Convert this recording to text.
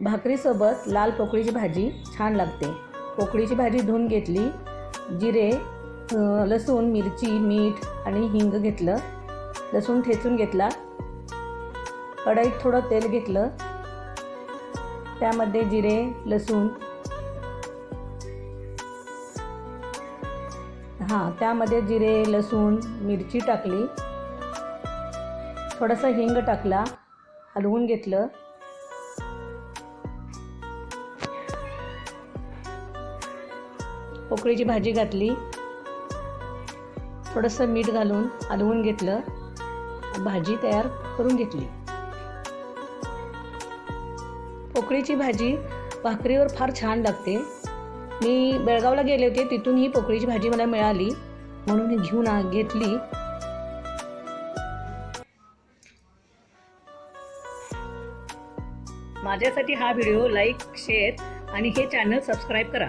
भाकरीसोबत लाल पोकळीची भाजी छान लागते. पोकळीची भाजी धुवून घेतली जिरे लसूण मिरची मीठ आणि हिंग घेतलं. लसूण ठेचून घेतला. कढईत थोडं तेल घेतलं. त्यामध्ये जिरे लसूण. हां त्यामध्ये जिरे लसूण मिरची टाकली. थोडासा हिंग टाकला हलवून घेतलं. पोकळीची भाजी घातली. थोडंसं मीठ घालून हलवून घेतलं. भाजी तयार करून घेतली. पोकळीची भाजी भाकरीवर फार छान लागते. मी बेळगावला गेले होते तिथून ही पोकळीची भाजी मला मिळाली. म्हणून मी घेऊन घेतली. माझ्यासाठी हा व्हिडिओ लाईक शेअर आणि हे चॅनल सबस्क्राईब करा.